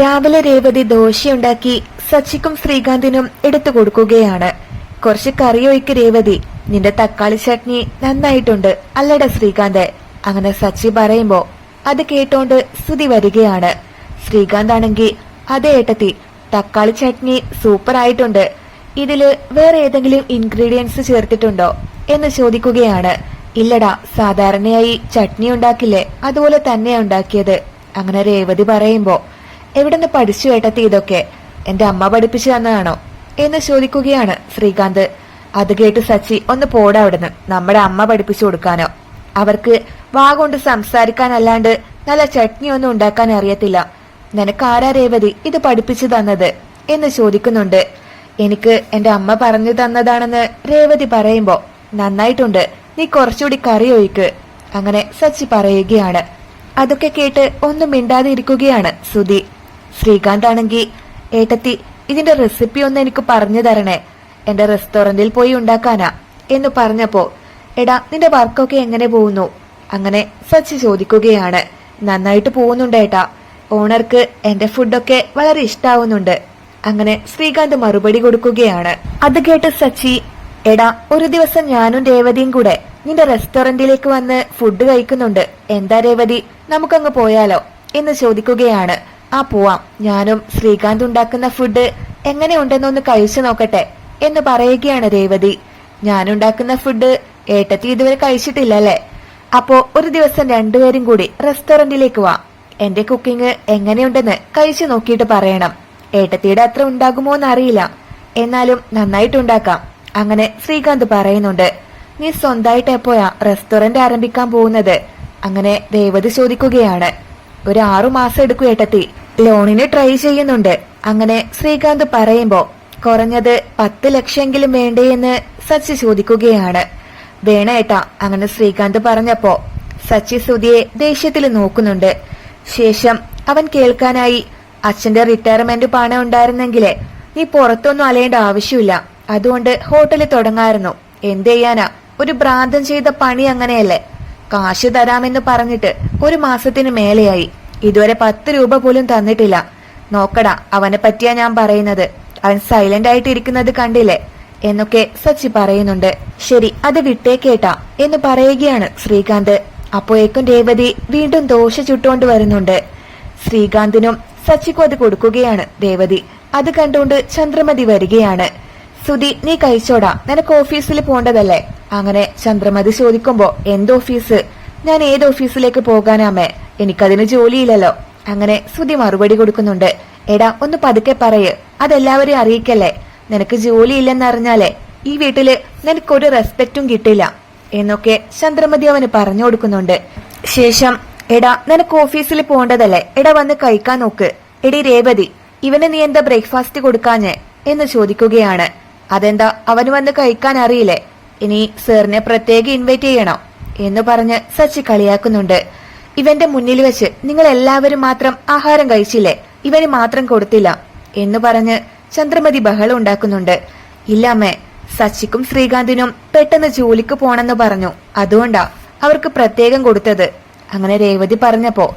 രാവിലെ രേവതി ദോശയുണ്ടാക്കി സച്ചിക്കും ശ്രീകാന്തിനും എടുത്തു കൊടുക്കുകയാണ്. കുറച്ച് കറിയൊഴിക്ക് രേവതി നിന്റെ തക്കാളി ചട്നി നന്നായിട്ടുണ്ട് അല്ലട ശ്രീകാന്ത് അങ്ങനെ സച്ചി പറയുമ്പോ അത് കേട്ടോണ്ട് സ്തുതി വരികയാണ്. ശ്രീകാന്ത് ആണെങ്കിൽ അതേ ഏട്ടത്തി തക്കാളി ചട്നി സൂപ്പർ ആയിട്ടുണ്ട്. ഇതിൽ വേറെ ഏതെങ്കിലും ഇൻഗ്രീഡിയൻസ് ചേർത്തിട്ടുണ്ടോ? എന്ന് ചോദിക്കുകയാണ്. ഇല്ലടാ സാധാരണയായി ചട്നി ഉണ്ടാക്കില്ലേ അതുപോലെ തന്നെയാ ഉണ്ടാക്കിയത് അങ്ങനെ രേവതി പറയുമ്പോ എവിടുന്ന് പഠിച്ചു ഏട്ടത്തി ഇതൊക്കെ? എന്റെ അമ്മ പഠിപ്പിച്ചു തന്നതാണോ? എന്ന് ചോദിക്കുകയാണ് ശ്രീകാന്ത്. അത് കേട്ട് സച്ചി ഒന്ന് പോടാ അവിടുന്ന്. നമ്മുടെ അമ്മ പഠിപ്പിച്ചു കൊടുക്കാനോ? അവർക്ക് വാ കൊണ്ട് സംസാരിക്കാനല്ലാണ്ട് നല്ല ചട്നി ഒന്നും ഉണ്ടാക്കാൻ അറിയത്തില്ല. നിനക്ക് ആരാ രേവതി ഇത് പഠിപ്പിച്ചു തന്നത്? എന്ന് ചോദിക്കുന്നുണ്ട്. എനിക്ക് എന്റെ അമ്മ പറഞ്ഞു തന്നതാണെന്ന് രേവതി പറയുമ്പോ നന്നായിട്ടുണ്ട്. നീ കുറച്ചുകൂടി കറി ഒഴിക്ക്. അങ്ങനെ സച്ചി പറയുകയാണ്. അതൊക്കെ കേട്ട് ഒന്നും മിണ്ടാതെ ഇരിക്കുകയാണ് സുധി. ശ്രീകാന്ത് ആണെങ്കിൽ ഏട്ടത്തി ഇതിന്റെ റെസിപ്പി ഒന്ന് എനിക്ക് പറഞ്ഞു തരണേ. എന്റെ റെസ്റ്റോറന്റിൽ പോയി ഉണ്ടാക്കാനാ എന്ന് പറഞ്ഞപ്പോ എടാ നിന്റെ വർക്കൊക്കെ എങ്ങനെ പോകുന്നു? അങ്ങനെ സച്ചി ചോദിക്കുകയാണ്. നന്നായിട്ട് പോകുന്നുണ്ട് ഏട്ടാ. ഓണർക്ക് എന്റെ ഫുഡൊക്കെ വളരെ ഇഷ്ടാവുന്നുണ്ട്. അങ്ങനെ ശ്രീകാന്ത് മറുപടി കൊടുക്കുകയാണ്. അത് കേട്ട് സച്ചി എടാ ഒരു ദിവസം ഞാനും രേവതിയും കൂടെ നിന്റെ റെസ്റ്റോറന്റിലേക്ക് വന്ന് ഫുഡ് കഴിക്കുന്നുണ്ട്. എന്താ രേവതി? നമുക്കങ്ങ് പോയാലോ? എന്ന് ചോദിക്കുകയാണ്. ആ പോവാം. ഞാനും ശ്രീകാന്ത് ഉണ്ടാക്കുന്ന ഫുഡ് എങ്ങനെയുണ്ടെന്നൊന്ന് കഴിച്ചു നോക്കട്ടെ എന്ന് പറയുകയാണ് രേവതി. ഞാനുണ്ടാക്കുന്ന ഫുഡ് ഏട്ടത്തി ഇതുവരെ കഴിച്ചിട്ടില്ലല്ലേ? അപ്പോ ഒരു ദിവസം രണ്ടുപേരും കൂടി റെസ്റ്റോറന്റിലേക്ക് വാ. എന്റെ കുക്കിംഗ് എങ്ങനെയുണ്ടെന്ന് കഴിച്ചു നോക്കിയിട്ട് പറയണം. ഏട്ടത്തിയുടെ അത്ര ഉണ്ടാകുമോ എന്നറിയില്ല. എന്നാലും നന്നായിട്ടുണ്ടാക്കാം അങ്ങനെ ശ്രീകാന്ത് പറയുന്നുണ്ട്. നീ സ്വന്തമായിട്ട് എപ്പോഴാ റെസ്റ്റോറന്റ് ആരംഭിക്കാൻ പോകുന്നത്? അങ്ങനെ രേവതി ചോദിക്കുകയാണ്. ഒരു ആറു മാസം എടുക്കും ഏട്ടത്തി. ലോണിന് ട്രൈ ചെയ്യുന്നുണ്ട്. അങ്ങനെ ശ്രീകാന്ത് പറയുമ്പോ കുറഞ്ഞത് പത്ത് ലക്ഷമെങ്കിലും വേണ്ടേ എന്ന് സച്ചി ചോദിക്കുകയാണ്. വേണേട്ടാ അങ്ങനെ ശ്രീകാന്ത് പറഞ്ഞപ്പോ സച്ചി സുധിയെ ദേഷ്യത്തിൽ നോക്കുന്നുണ്ട്. ശേഷം അവൻ കേൾക്കാനായി അച്ഛന്റെ റിട്ടയർമെന്റ് പണം ഉണ്ടായിരുന്നെങ്കിലേ നീ പുറത്തൊന്നും അലയേണ്ട ആവശ്യമില്ല. അതുകൊണ്ട് ഹോട്ടലിൽ തുടങ്ങായിരുന്നു. എന്ത് ചെയ്യാനാ? ഒരു ഭ്രാന്തം ചെയ്ത പണി അങ്ങനെയല്ലേ? കാശ് തരാമെന്ന് പറഞ്ഞിട്ട് ഒരു മാസത്തിന് മേലെയായി. ഇതുവരെ പത്ത് രൂപ പോലും തന്നിട്ടില്ല. നോക്കടാ അവനെ പറ്റിയാ ഞാൻ പറയുന്നത്. അവൻ സൈലന്റ് ആയിട്ട് ഇരിക്കുന്നത് കണ്ടില്ലേ? എന്നൊക്കെ സച്ചി പറയുന്നുണ്ട്. ശരി അത് വിട്ടേക്കേട്ടാ എന്ന് പറയുകയാണ് ശ്രീകാന്ത്. അപ്പോഴേക്കും രേവതി വീണ്ടും ദോശ ചുട്ടുകൊണ്ട് വരുന്നുണ്ട്. ശ്രീകാന്തിനും സച്ചിക്കും അത് കൊടുക്കുകയാണ് രേവതി. അത് കണ്ടുകൊണ്ട് ചന്ദ്രമതി വരികയാണ്. സുധി നീ കഴിച്ചോടാ. നിനക്ക് ഓഫീസിൽ പോണ്ടതല്ലേ? അങ്ങനെ ചന്ദ്രമതി ചോദിക്കുമ്പോ എന്ത് ഓഫീസ്? ഞാൻ ഏത് ഓഫീസിലേക്ക് പോകാനാമേ എനിക്കതിന് ജോലിയില്ലല്ലോ. അങ്ങനെ ശ്രുതി മറുപടി കൊടുക്കുന്നുണ്ട്. എടാ ഒന്ന് പതുക്കെ പറയ്. അതെല്ലാവരെയും അറിയിക്കല്ലേ? നിനക്ക് ജോലിയില്ലെന്നറിഞ്ഞാലേ ഈ വീട്ടിൽ നിനക്കൊരു റെസ്പെക്റ്റും കിട്ടില്ല. എന്നൊക്കെ ചന്ദ്രമതി അവന് പറഞ്ഞു കൊടുക്കുന്നുണ്ട്. ശേഷം എടാ നിനക്ക് ഓഫീസിൽ പോണ്ടതല്ലേ എടാ വന്ന് കഴിക്കാൻ നോക്ക്. എടി രേവതി ഇവന് നീ എന്താ ബ്രേക്ക്ഫാസ്റ്റ് കൊടുക്കാഞ്ഞേ? എന്ന് ചോദിക്കുകയാണ്. അതെന്താ അവന് വന്ന് കഴിക്കാൻ അറിയില്ലേ? ഇനി സാറിനെ പ്രത്യേകം ഇൻവൈറ്റ് ചെയ്യണോ? എന്ന് പറഞ്ഞ് സച്ചി കളിയാക്കുന്നുണ്ട്. ഇവന്റെ മുന്നിൽ വെച്ച് നിങ്ങൾ എല്ലാവരും മാത്രം ആഹാരം കഴിച്ചില്ലേ? ഇവന് മാത്രം കൊടുത്തില്ല എന്ന് പറഞ്ഞ് ചന്ദ്രമതി ബഹളം ഉണ്ടാക്കുന്നുണ്ട്. ഇല്ലാമേ സച്ചിക്കും ശ്രീകാന്തിനും പെട്ടെന്ന് ജോലിക്ക് പോണെന്ന് പറഞ്ഞു. അതുകൊണ്ടാ അവർക്ക് പ്രത്യേകം കൊടുത്തത്. അങ്ങനെ രേവതി പറഞ്ഞപ്പോ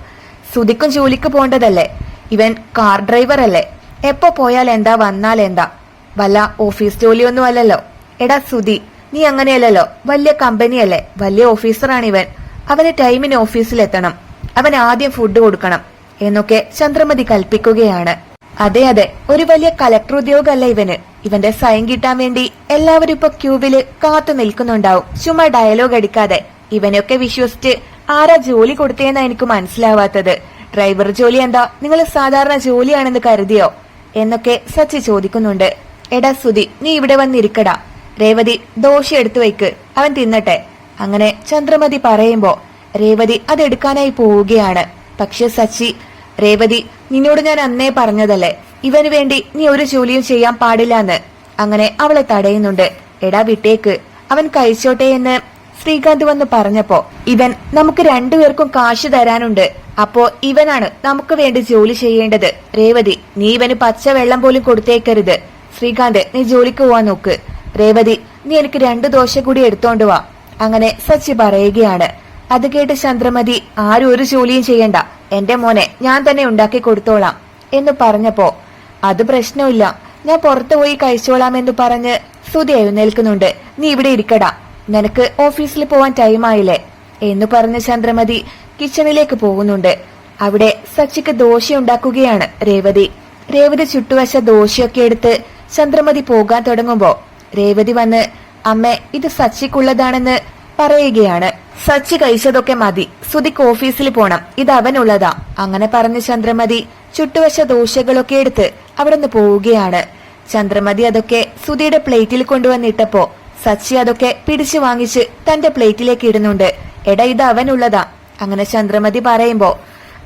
സുധിക്കും ജോലിക്ക് പോണ്ടതല്ലേ? ഇവൻ കാർ ഡ്രൈവർ അല്ലേ? എപ്പോ പോയാൽ എന്താ വന്നാൽ എന്താ? വല്ല ഓഫീസ് ജോലിയൊന്നും അല്ലല്ലോ. എടാ സുധി നീ അങ്ങനെയല്ലല്ലോ. വലിയ കമ്പനിയല്ലേ. വലിയ ഓഫീസറാണ് ഇവൻ അവന് ടൈമിന് ഓഫീസിലെത്തണം. അവൻ ആദ്യം ഫുഡ് കൊടുക്കണം. എന്നൊക്കെ ചന്ദ്രമതി കൽപ്പിക്കുകയാണ്. അതെ അതെ. ഒരു വലിയ കലക്ടർ ഉദ്യോഗമല്ല ഇവന്. ഇവന്റെ സൈൻ കിട്ടാൻ വേണ്ടി എല്ലാവരും ഇപ്പൊ ക്യൂവിൽ കാത്തു നിൽക്കുന്നുണ്ടാവും. ചുമ്മാ ഡയലോഗ് അടിക്കാതെ. ഇവനൊക്കെ വിശ്വസിച്ച് ആരാ ജോലി കൊടുത്തേന്നാ എനിക്ക് മനസ്സിലാവാത്തത്. ഡ്രൈവർ ജോലി എന്താ? നിങ്ങൾ സാധാരണ ജോലിയാണെന്ന് കരുതിയോ? എന്നൊക്കെ സച്ചി ചോദിക്കുന്നുണ്ട്. എടാ സുധി നീ ഇവിടെ വന്നിരിക്കടാ. രേവതി ദോശ എടുത്തു വയ്ക്ക്. അവൻ തിന്നട്ടെ. അങ്ങനെ ചന്ദ്രമതി പറയുമ്പോ രേവതി അതെടുക്കാനായി പോവുകയാണ്. പക്ഷെ സച്ചി രേവതി നിന്നോട് ഞാൻ അന്നേ പറഞ്ഞതല്ലേ? ഇവന് വേണ്ടി നീ ഒരു ജോലിയും ചെയ്യാൻ പാടില്ല എന്ന് അങ്ങനെ അവളെ തടയുന്നുണ്ട്. എടാ വിട്ടേക്ക്. അവൻ കഴിച്ചോട്ടെ എന്ന് ശ്രീകാന്ത് വന്ന് പറഞ്ഞപ്പോ ഇവൻ നമുക്ക് രണ്ടുപേർക്കും കാശ് തരാനുണ്ട്. അപ്പോ ഇവനാണ് നമുക്ക് വേണ്ടി ജോലി ചെയ്യേണ്ടത്. രേവതി നീ ഇവന് പച്ച വെള്ളം പോലും കൊടുത്തേക്കരുത്. ശ്രീകാന്ത് നീ ജോലിക്ക് പോവാൻ നോക്ക്. രേവതി നീ എനിക്ക് രണ്ടു ദോശ കൂടി എടുത്തോണ്ട് വാ. അങ്ങനെ സച്ചി പറയുകയാണ്. അത് കേട്ട് ചന്ദ്രമതി ആരും ഒരു ജോലിയും ചെയ്യണ്ട. എന്റെ മോനെ ഞാൻ തന്നെ ഉണ്ടാക്കി കൊടുത്തോളാം. എന്ന് പറഞ്ഞപ്പോ അത് പ്രശ്നമില്ല. ഞാൻ പുറത്തു പോയി കഴിച്ചോളാമെന്ന് പറഞ്ഞ് സുധി എഴുന്നേൽക്കുന്നുണ്ട്. നീ ഇവിടെ ഇരിക്കടാ. നിനക്ക് ഓഫീസിൽ പോവാൻ ടൈമായില്ലേ എന്ന് പറഞ്ഞ് ചന്ദ്രമതി കിച്ചണിലേക്ക് പോകുന്നുണ്ട്. അവിടെ സച്ചിക്ക് ദോശ ഉണ്ടാക്കുകയാണ് രേവതി. രേവതി ചുട്ടുവശ ദോശയൊക്കെ എടുത്ത് ചന്ദ്രമതി പോകാൻ തുടങ്ങുമ്പോ രേവതി വന്ന് അമ്മ ഇത് സച്ചിക്കുള്ളതാണെന്ന് പറയുകയാണ്. സച്ചി കഴിച്ചതൊക്കെ മതി. സുധിക്ക് ഓഫീസിൽ പോണം. ഇത് അവനുള്ളതാ. അങ്ങനെ പറഞ്ഞ് ചന്ദ്രമതി ചുട്ടുവശ ദോശകളൊക്കെ എടുത്ത് അവിടെ നിന്ന് പോവുകയാണ്. ചന്ദ്രമതി അതൊക്കെ സുധിയുടെ പ്ലേറ്റിൽ കൊണ്ടുവന്നിട്ടപ്പോ സച്ചി അതൊക്കെ പിടിച്ചു വാങ്ങിച്ച് തന്റെ പ്ലേറ്റിലേക്ക് ഇടുന്നുണ്ട്. എടാ ഇത് അവനുള്ളതാ. അങ്ങനെ ചന്ദ്രമതി പറയുമ്പോ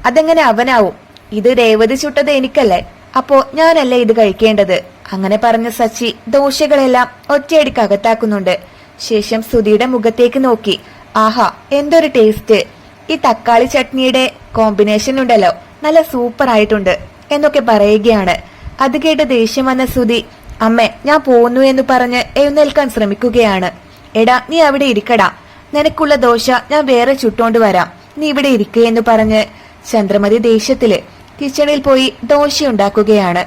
അതെങ്ങനെ അവനാവും? ഇത് രേവതി ചുട്ടത് എനിക്കല്ലേ. അപ്പോ ഞാനല്ലേ ഇത് കഴിക്കേണ്ടത്? അങ്ങനെ പറഞ്ഞ സച്ചി ദോശകളെല്ലാം ഒറ്റയടിക്ക് അകത്താക്കുന്നുണ്ട് ശേഷം സുധിയുടെ മുഖത്തേക്ക് നോക്കി. ആഹാ എന്തൊരു ടേസ്റ്റ് ഈ തക്കാളി ചട്നിയുടെ കോമ്പിനേഷൻ ഉണ്ടല്ലോ. നല്ല സൂപ്പർ ആയിട്ടുണ്ട് എന്നൊക്കെ പറയുകയാണ്. അത് കേട്ട് ദേഷ്യം വന്ന സുധി അമ്മേ ഞാൻ പോന്നു എന്ന് പറഞ്ഞ് എഴുന്നേൽക്കാൻ ശ്രമിക്കുകയാണ്. എടാ നീ അവിടെ ഇരിക്കടാ. നിനക്കുള്ള ദോശ ഞാൻ വേറെ ചുട്ടോണ്ട് വരാം. നീ ഇവിടെ ഇരിക്കുക എന്ന് പറഞ്ഞ് ചന്ദ്രമതി ദേഷ്യത്തിൽ കിച്ചണിൽ പോയി ദോശ ഉണ്ടാക്കുകയാണ്.